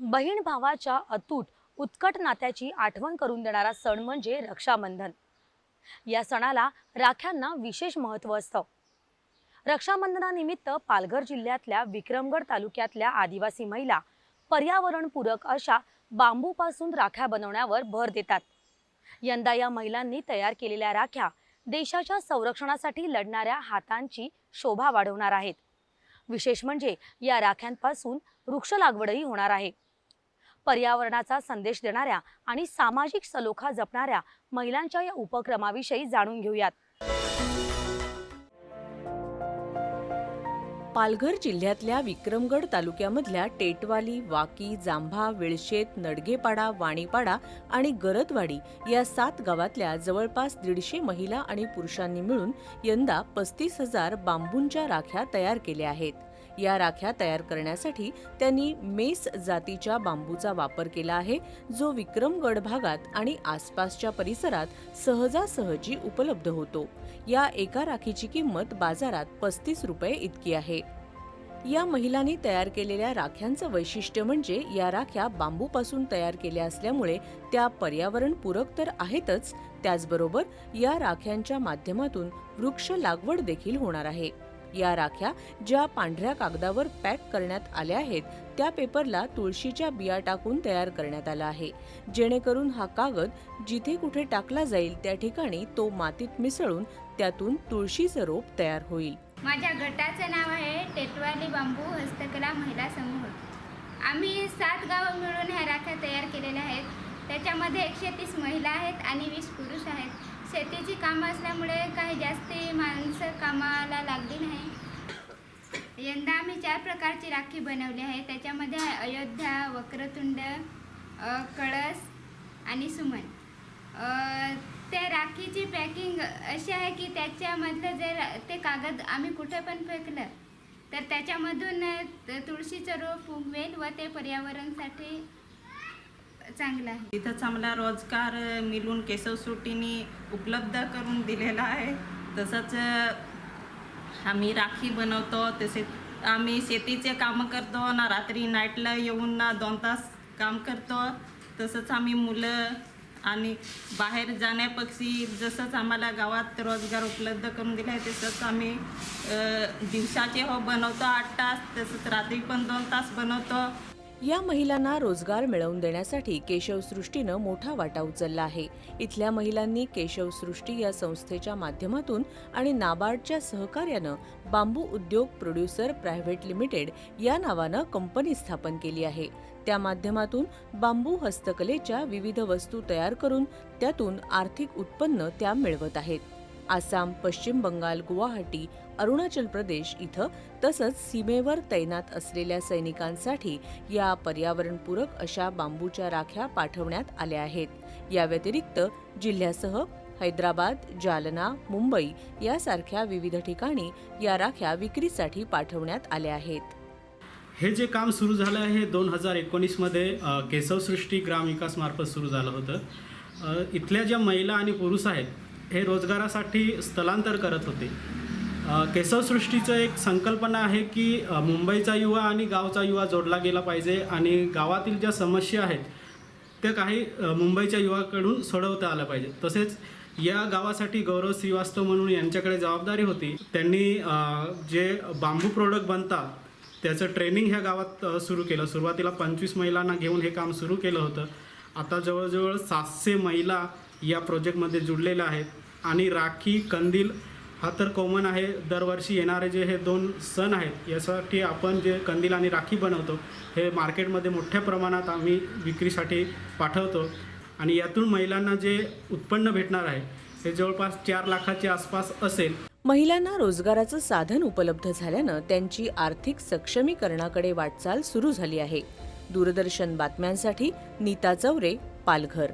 बहीण भावाच्या अतूट उत्कट नात्याची आठवण करून देणारा सण म्हणजे रक्षाबंधन. या सणाला राख्यांना विशेष महत्त्व असतं. रक्षाबंधनानिमित्त पालघर जिल्ह्यातल्या विक्रमगड तालुक्यातल्या आदिवासी महिला पर्यावरणपूरक अशा बांबूपासून राख्या बनवण्यावर भर देतात. यंदा या महिलांनी तयार केलेल्या राख्या देशाच्या संरक्षणासाठी लढणाऱ्या हातांची शोभा वाढवणार आहेत. विशेष म्हणजे या राख्यांपासून वृक्ष लागवडही होणार आहे. पर्यावरणाचा संदेश देणाऱ्या आणि सामाजिक सलोखा जपणाऱ्या महिलांच्या या उपक्रमाविषयी जाणून घेऊयात. पालघर जिल्ह्यातल्या विक्रमगड तालुक्यामधल्या टेटवाली वाकी जांभा विळशेत नडगेपाडा वाणीपाडा आणि गरदवाडी या सात गावातल्या जवळपास दीडशे महिला आणि पुरुषांनी मिळून यंदा पस्तीस हजार बांबूंच्या राख्या तयार केल्या आहेत. या राख्या तयार करण्यासाठी त्यांनी मेस जातीच्या बांबूचा वापर केला आहे जो विक्रमगड भागात आणि आसपासच्या परिसरात सहजासहजी उपलब्ध होतो. या एका राखीची किंमत बाजारात पस्तीस रुपये इतकी आहे. या महिलांनी तयार केलेल्या राख्यांचं वैशिष्ट्य म्हणजे या राख्या बांबूपासून तयार केल्या असल्यामुळे त्या पर्यावरणपूरक तर आहेतच त्याचबरोबर या राख्यांच्या माध्यमातून वृक्ष लागवड देखील होणार आहे. या राख्या ज्या पांढऱ्या कागदावर पॅक करण्यात आल्या आहेत त्या पेपरला तुळशीच्या बिया टाकून तयार करण्यात आला आहे. जेणेकरून हा कागद जिथे कुठे टाकला जाईल त्या ठिकाणी तो मातीत मिसळून त्यातून तुळशीचं रोप तयार होईल. माझ्या गटाचं नाव आहे टेटवाली बांबू हस्तकला महिला समूह. आम्ही सात गावं मिळून ह्या राख्या तयार केलेल्या आहेत. त्याच्यामध्ये एकशे तीस महिला आहेत आणि वीस पुरुष आहेत. शेतीची कामं असल्यामुळे काही जास्त माणसं कामाला लागली नाही. यंदा आम्ही चार प्रकारची राखी बनवली आहे. त्याच्यामध्ये अयोध्या वक्रतुंड कळस आणि सुमन. त्या राखीची पॅकिंग अशी आहे की त्याच्यामधलं जे ते कागद आम्ही कुठे पण फेकलं तर त्याच्यामधून तुळशीचं रोप उगवेल व ते पर्यावरणासाठी चांगलं आहे. तिथंच आम्हाला रोजगार मिळून केशव सुटीने उपलब्ध करून दिलेला आहे. तसंच आम्ही राखी बनवतो तसेच आम्ही शेतीचे कामं करतो ना रात्री नाईटला येऊन ना दोन तास काम करतो. तसंच आम्ही मुलं आणि बाहेर जाण्यापक्षी जसंच आम्हाला गावात रोजगार उपलब्ध करून दिला आहे तसंच आम्ही दिवसाचे हो बनवतो आठ तास तसंच रात्री पण दोन तास बनवतो. या महिलांना रोजगार मिळवून देण्यासाठी केशवसृष्टीनं मोठा वाटा उचलला आहे. इथल्या महिलांनी केशवसृष्टी या संस्थेच्या माध्यमातून आणि नाबार्डच्या सहकार्यानं बांबू उद्योग प्रोड्युसर प्रायव्हेट लिमिटेड या नावानं कंपनी स्थापन केली आहे. त्या माध्यमातून बांबू हस्तकलेच्या विविध वस्तू तयार करून त्यातून आर्थिक उत्पन्न त्या मिळवत आहेत. आसाम पश्चिम बंगाल गुवाहाटी अरुणाचल प्रदेश इथं तसंच सीमेवर तैनात असलेल्या सैनिकांसाठी या पर्यावरणपूरक अशा बांबूच्या राख्या पाठवण्यात आल्या आहेत. या व्यतिरिक्त जिल्ह्यासह हैदराबाद जालना मुंबई यासारख्या विविध ठिकाणी या राख्या विक्रीसाठी पाठवण्यात आल्या आहेत. हे जे काम सुरू झालं आहे दोन हजार एकोणीसमध्ये अ, केशवसृष्टी ग्रामविकासमार्फत सुरू झालं होतं. इथल्या ज्या महिला आणि पुरुष आहेत हे रोजगारासाठी स्थलांतर करत होते. अ, केशवसृष्टीचं एक संकल्पना आहे की मुंबईचा युवा आणि गावचा युवा जोडला गेला पाहिजे आणि गावातील ज्या समस्या आहेत त्या काही मुंबईच्या युवाकडून सोडवता आल्या पाहिजे तसेच या गावासाठी गौरव श्रीवास्तव म्हणून यांच्याकडे जबाबदारी होती. त्यांनी जे बांबू प्रोडक्ट बनतात त्याचं ट्रेनिंग ह्या गावात सुरू केलं. सुरुवातीला पंचवीस महिलांना घेऊन हे काम सुरू केलं होतं. आता जवळजवळ सातशे महिला या प्रोजेक्टमध्ये जुडलेल्या आहेत आणि राखी कंदील हा तर कॉमन आहे. दरवर्षी येणारे जे हे दोन सण आहेत यासाठी आपण जे कंदील आणि राखी बनवतो हे मार्केटमध्ये मोठ्या प्रमाणात आम्ही विक्रीसाठी पाठवतो. आणि यातून महिलांना जे उत्पन्न भेटणार आहे हे जवळपास चार लाखाच्या आसपास असेल. महिलांना रोजगाराचं साधन उपलब्ध झाल्यानं त्यांची आर्थिक सक्षमीकरणाकडे वाटचाल सुरू झाली आहे. दूरदर्शन बातम्यांसाठी नीता चौरे पालघर.